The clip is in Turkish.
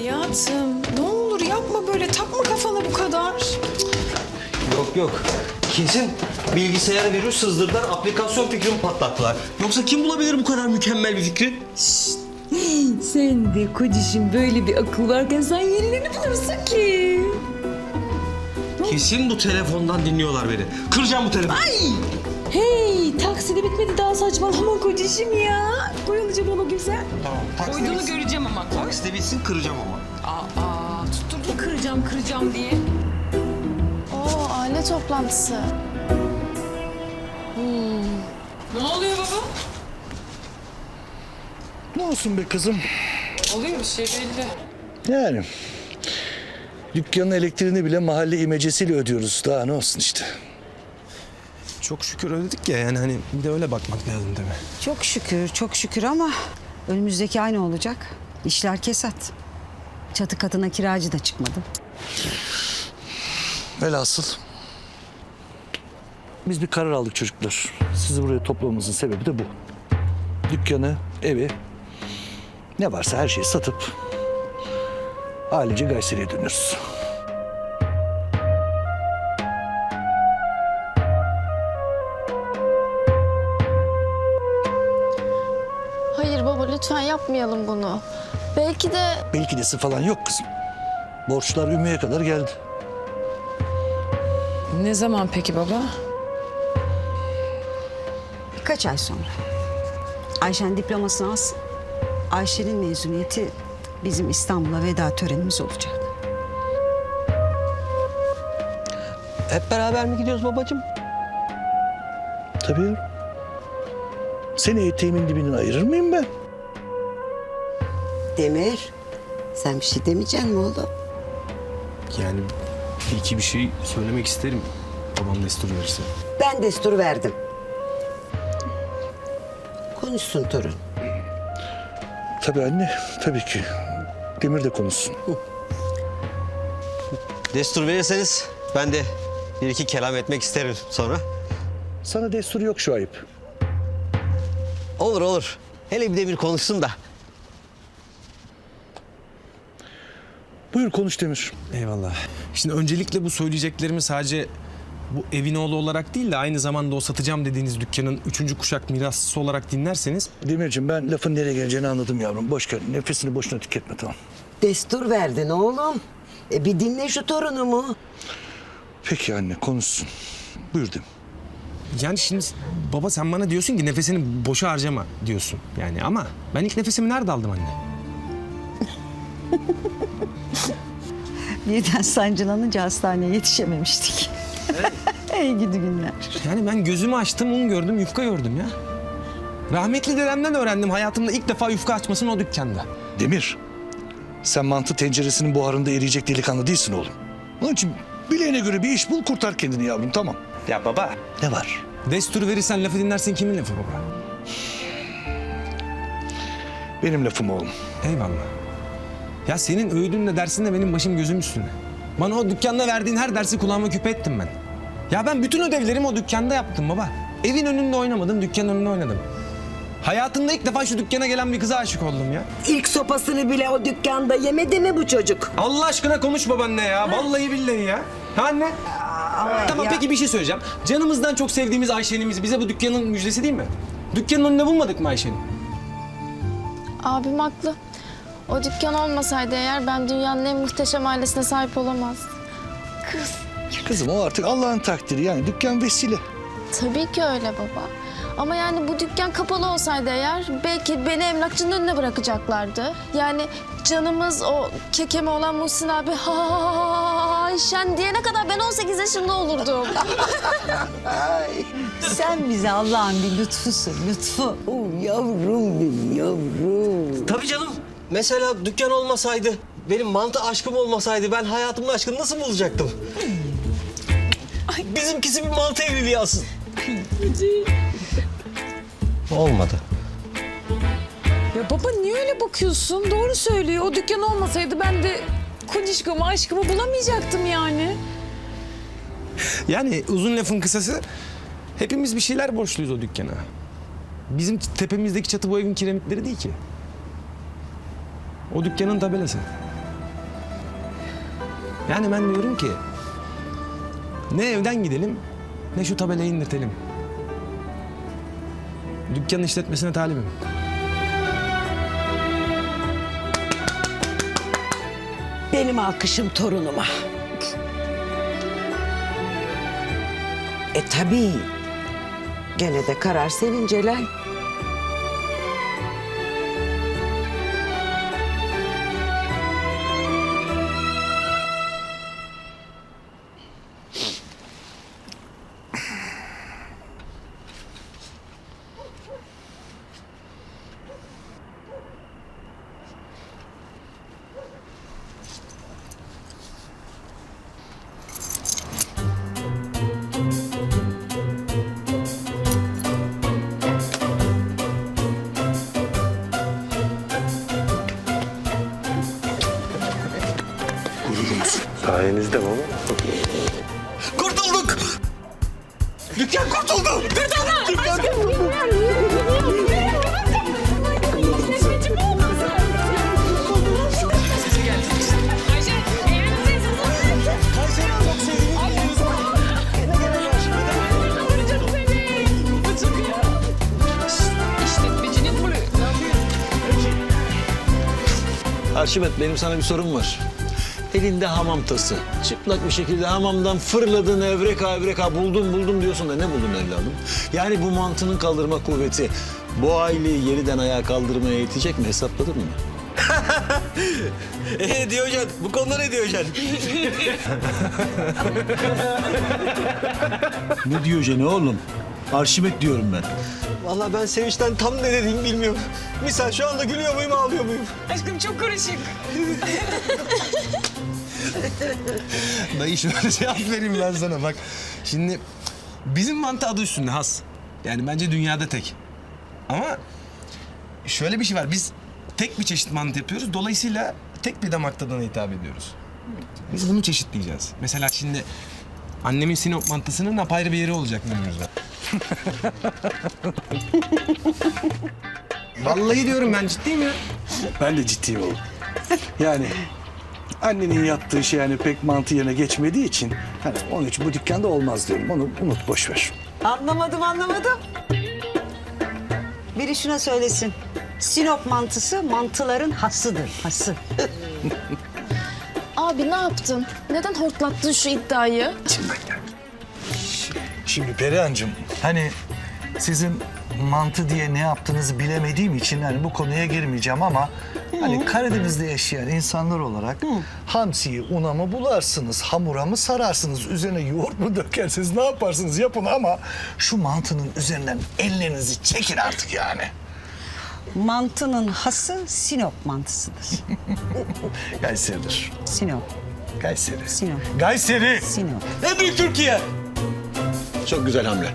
Hayatım ne olur yapma böyle takma kafana bu kadar. Yok yok. Kesin bilgisayara virüs sızdırdılar, aplikasyon fikrimi patlattılar. Yoksa kim bulabilir bu kadar mükemmel bir fikri? Sen de kocişim böyle bir akıl varken sen yenilerini bulursun ki. Kesin bu telefondan dinliyorlar beni. Kıracağım bu telefonu. Hey takside bitmedi daha saçmalama kocişim ya. Koyulacağım ona güzel. Tamam. Takside Koyduğunu bitsin. göreceğim ama. Takside bitsin kıracağım ama. Aa, tutturdun kıracağım kıracağım diye. Oo aile toplantısı. Ne oluyor baba? Ne olsun be kızım? Oluyor bir şey belli. Yani dükkanın elektriğini bile mahalle imecesiyle ödüyoruz. Daha ne olsun işte. Çok şükür ödedik ya yani hani bir de öyle bakmak lazım değil mi? Çok şükür, çok şükür ama önümüzdeki ay ne olacak? İşler kesat. Çatı katına kiracı da çıkmadı. Velhasıl biz bir karar aldık çocuklar. Sizi buraya toplamamızın sebebi de bu. Dükkanı, evi, ne varsa her şeyi satıp ailece Gayseri'ye dönüyoruz. Hayır baba lütfen yapmayalım bunu. Belki de Belki desi falan yok kızım. Borçlar Ümmü'ye kadar geldi. Ne zaman peki baba? Birkaç ay sonra. Ayşen diplomasını alsın. Ayşe'nin mezuniyeti bizim İstanbul'a veda törenimiz olacak. Hep beraber mi gidiyoruz babacığım? Tabii. Seni eteğimin dibinden ayırır mıyım ben? Demir, sen bir şey demeyecek mi oğlum? Yani bir iki bir şey söylemek isterim. Babam destur verirse. Ben destur verdim. Konuşsun torun. Tabii anne, tabii ki. Demir de konuşsun. Destur verirseniz ben de bir iki kelam etmek isterim sonra. Sana destur yok şu ayıp. Olur olur. Hele bir de bir konuşsun da. Buyur konuş Demir. Eyvallah. Şimdi öncelikle bu söyleyeceklerimi sadece bu evin oğlu olarak değil de aynı zamanda o satacağım dediğiniz dükkanın üçüncü kuşak mirasçısı olarak dinlerseniz Demirciğim ben lafın nereye geleceğini anladım yavrum. Boş ver. Nefesini boşuna tüketme tamam. Destur verdin oğlum. E bir dinle şu torunumu. Peki anne konuşsun. Buyur Demir. Yani şimdi baba sen bana diyorsun ki nefesini boşa harcama diyorsun. Yani ama ben ilk nefesimi nerede aldım anne? Birden sancılanınca hastaneye yetişememiştik. Ey gidi günler. Yani ben gözümü açtım un gördüm yufka gördüm ya. Rahmetli dedemden öğrendim hayatımda ilk defa yufka açmasını o dükkanda. Demir. Sen mantı tenceresinin buharında eriyecek delikanlı değilsin oğlum. Onun için bileğine göre bir iş bul kurtar kendini yavrum tamam. Ya baba. Ne var? Destur verirsen lafı dinlersin kimin lafı baba? Benim lafım oğlum. Eyvallah. Ya senin öğüdünle dersinle benim başım gözüm üstüne. Bana o dükkanda verdiğin her dersi kulağıma küpe ettim ben. Ya ben bütün ödevlerimi o dükkanda yaptım baba. Evin önünde oynamadım, dükkanın önünde oynadım. Hayatımda ilk defa şu dükkana gelen bir kıza aşık oldum ya. İlk sopasını bile o dükkanda yemedi mi bu çocuk? Allah aşkına konuş babaanne ya. Vallahi billahi ya. Ha anne? Tamam peki bir şey söyleyeceğim. Canımızdan çok sevdiğimiz Ayşe'nimiz bize bu dükkanın müjdesi değil mi? Dükkanın önünde bulmadık mı Ayşe'ni? abim haklı. O dükkan olmasaydı eğer ben dünyanın en muhteşem ailesine sahip olamazdım. Kızım o artık Allah'ın takdiri yani dükkan vesile. Tabii ki öyle baba. Ama yani bu dükkan kapalı olsaydı eğer belki beni emlakçının önüne bırakacaklardı. Yani canımız o kekeme olan Muhsin abi ha ha ha ha Ayşen diyene kadar ben 18 yaşında olurdum. Sen bize Allah'ın bir lütfusun, lütfu. Oh, yavrum benim yavrum. Tabii canım. Mesela dükkan olmasaydı, benim mantı aşkım olmasaydı ben hayatımın aşkını nasıl bulacaktım? Bizimkisi bir mantı evliliği aslında. Olmadı. Ya baba niye öyle bakıyorsun? Doğru söylüyor. O dükkan olmasaydı ben de kocişkamı aşkımı bulamayacaktım yani. Yani uzun lafın kısası hepimiz bir şeyler borçluyuz o dükkana. Bizim tepemizdeki çatı bu evin kiremitleri değil ki. O dükkanın tabelası. Yani ben diyorum ki ne evden gidelim ne şu tabelayı indirtelim. Dükkanın işletmesine talibim. Benim alkışım torunuma. E tabii. Gene de karar senin Celal. Sayenizde baba. Kurtulduk! Dükkan kurtuldu! Arşimet benim sana bir sorum var. Elinde hamam tası. Çıplak bir şekilde hamamdan fırladın evreka evreka buldum buldum diyorsun da ne buldun evladım? Yani bu mantının kaldırma kuvveti bu aileyi yeniden ayağa kaldırmaya yetecek mi hesapladın mı? Ee Diyojen, bu konuda ne Diyojen? Ne diyor ne oğlum? Arşimet diyorum ben. Vallahi ben sevinçten tam ne dediğimi bilmiyorum. Misal şu anda gülüyor muyum, ağlıyor muyum? Aşkım çok karışık. Dayı şöyle cevap vereyim ben sana bak. Şimdi bizim mantı adı üstünde has. Yani bence dünyada tek. Ama şöyle bir şey var. Biz tek bir çeşit mantı yapıyoruz. Dolayısıyla tek bir damak tadına hitap ediyoruz. Biz bunu çeşitleyeceğiz. Mesela şimdi annemin Sinop mantısının apayrı bir yeri olacak menümüzde. Vallahi diyorum ben ciddiyim ya. Ben de ciddiyim oğlum. Yani annenin yaptığı şey yani pek mantı yerine geçmediği için hani onun için bu dükkanda olmaz diyorum. Onu unut boş ver. Anlamadım anlamadım. Biri şuna söylesin. Sinop mantısı mantıların hasıdır. Hası. Abi ne yaptın? Neden hortlattın şu iddiayı? Şimdi Perihan'cığım hani sizin mantı diye ne yaptığınızı bilemediğim için hani bu konuya girmeyeceğim ama hani Karadeniz'de yaşayan insanlar olarak hamsiyi una mı bularsınız, hamura mı sararsınız, üzerine yoğurt mu dökersiniz ne yaparsınız yapın ama şu mantının üzerinden ellerinizi çekin artık yani. Mantının hası Sinop mantısıdır. Kayseri'dir. Sinop, Kayseri. Sinop, Kayseri. Sinop. En büyük Türkiye! Çok güzel hamle.